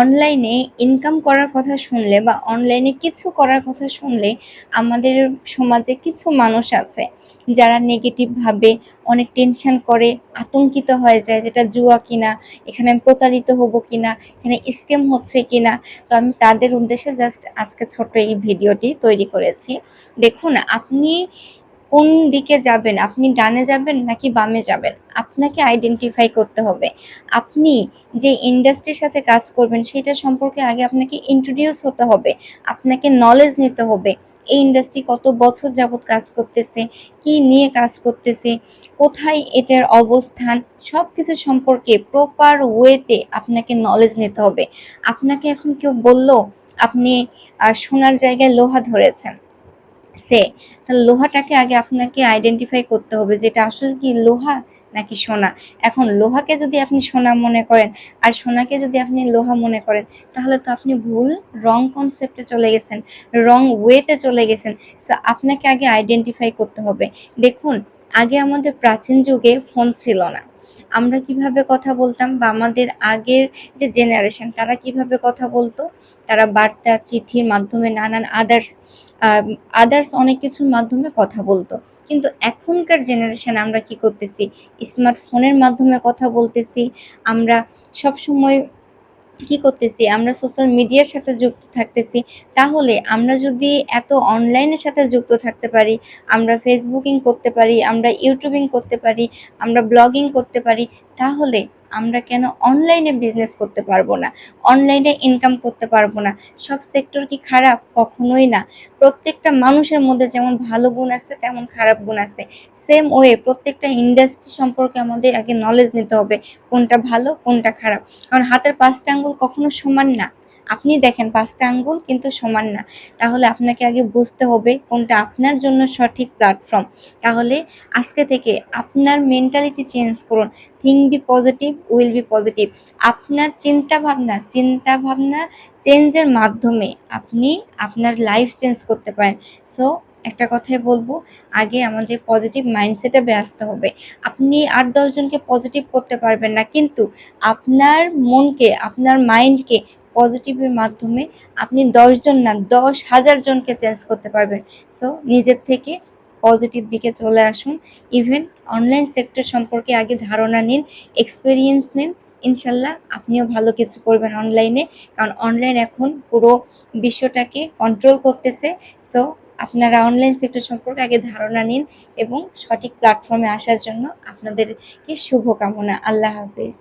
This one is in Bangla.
অনলাইনে ইনকাম করার কথা শুনলে বা অনলাইনে কিছু করার কথা শুনলে আমাদের সমাজে কিছু মানুষ আছে যারা নেগেটিভভাবে অনেক টেনশন করে, আতঙ্কিত হয়ে যায় যেটা জুয়া কিনা, এখানে আমি প্রতারিত হব কিনা, এখানে স্ক্যাম হচ্ছে কিনা। তো আমি তাদের উদ্দেশ্যে জাস্ট আজকে ছোট্ট এই ভিডিওটি তৈরি করেছি। দেখুন, আপনি কোন দিকে যাবেন? আপনি ডানে যাবেন নাকি বামে যাবেন? আপনাকে আইডেন্টিফাই করতে হবে। আপনি যে ইন্ডাস্ট্রির সাথে কাজ করবেন, সেটা সম্পর্কে আগে আপনাকে ইন্ট্রোডিউস হতে হবে। আপনাকে নলেজ নিতে হবে। এই ইন্ডাস্ট্রি কত বছর যাবৎ কাজ করতেছে? কি নিয়ে কাজ করতেছে? কোথায় এটার অবস্থান? সব কিছু সম্পর্কে প্রপার ওয়েতে আপনাকে নলেজ নিতে হবে। আপনাকে এখন কেউ বলল, আপনি সোনার জায়গায় লোহা ধরেছেন। সে, তাহলে লোহাটাকে আগে আপনাকে আইডেন্টিফাই করতে হবে যেটা আসলে কি লোহা নাকি সোনা? এখন লোহাকে যদি আপনি সোনা মনে করেন আর সোনাকে যদি আপনি লোহা মনে করেন, তাহলে তো আপনি ভুল রং কনসেপ্টে চলে গেছেন রং ওয়েতে চলে গেছেন। সো আপনাকে আগে আইডেন্টিফাই করতে হবে। দেখুন, আগে আমাদের প্রাচীন যুগে ফোন ছিল না। আমরা কীভাবে কথা বলতাম বা আমাদের আগের যে জেনারেশন তারা কীভাবে কথা বলতো? তারা বার্তা, চিঠির মাধ্যমে নানান আদার্স আদার্স অনেক কিছুর মাধ্যমে কথা বলতো। কিন্তু এখনকার জেনারেশন আমরা কি করতেছি? স্মার্টফোনের মাধ্যমে কথা বলতেছি। আমরা সব সময় কি করতেছি? আমরা সোশ্যাল মিডিয়ার সাথে যুক্ত থাকতেছি। তাহলে আমরা যদি এত অনলাইনের সাথে যুক্ত থাকতে পারি, আমরা ফেসবুকিং করতে পারি, আমরা ইউটিউবিং করতে পারি, আমরা ব্লগিং করতে পারি, তাহলে আমরা কেন অনলাইনে বিজনেস করতে পারব না? অনলাইনে ইনকাম করতে পারব না? সব সেক্টর কি খারাপ? কখনোই না। প্রত্যেকটা মানুষের মধ্যে যেমন ভালো গুণ আছে, তেমন খারাপ গুণ আছে। সেম ওয়ে প্রত্যেকটা ইন্ডাস্ট্রি সম্পর্কে আমাদের আগে নলেজ নিতে হবে, কোনটা ভালো, কোনটা খারাপ। কারণ হাতের পাঁচটা আঙ্গুল কখনো সমান না। আপনি দেখেন, পাঁচটা আঙ্গুল কিন্তু সমান না। তাহলে আপনাকে আগে বুঝতে হবে কোনটা আপনার জন্য সঠিক প্ল্যাটফর্ম তাহলে আজকে থেকে আপনার মেন্টালিটি চেঞ্জ করুন। Think be positive will be positive আপনার চিন্তা ভাবনা চিন্তা ভাবনা চেঞ্জের মাধ্যমে আপনি আপনার লাইফ চেঞ্জ করতে পারেন। সো একটা কথাই বলব, আগে আমাদের পজিটিভ মাইন্ডসেটে ব্যস্ত হবে। আপনি আট দশজনকে পজিটিভ করতে পারবেন না, কিন্তু আপনার মনকে, আপনার মাইন্ডকে পজিটিভের মাধ্যমে আপনি দশজন না, দশ হাজার জনকে চেঞ্জ করতে পারবেন। সো নিজের থেকে পজিটিভ দিকে চলে আসুন। ইভেন অনলাইন সেক্টর সম্পর্কে আগে ধারণা নিন এক্সপিরিয়েন্স নিন। ইনশাল্লাহ আপনিও ভালো কিছু করবেন অনলাইনে কারণ অনলাইন এখন পুরো বিশ্বটাকে কন্ট্রোল করতেছে। সো আপনারা অনলাইন সেক্টর সম্পর্কে আগে ধারণা নিন এবং সঠিক প্ল্যাটফর্মে আসার জন্য আপনাদেরকে শুভকামনা। আল্লাহ হাফিজ।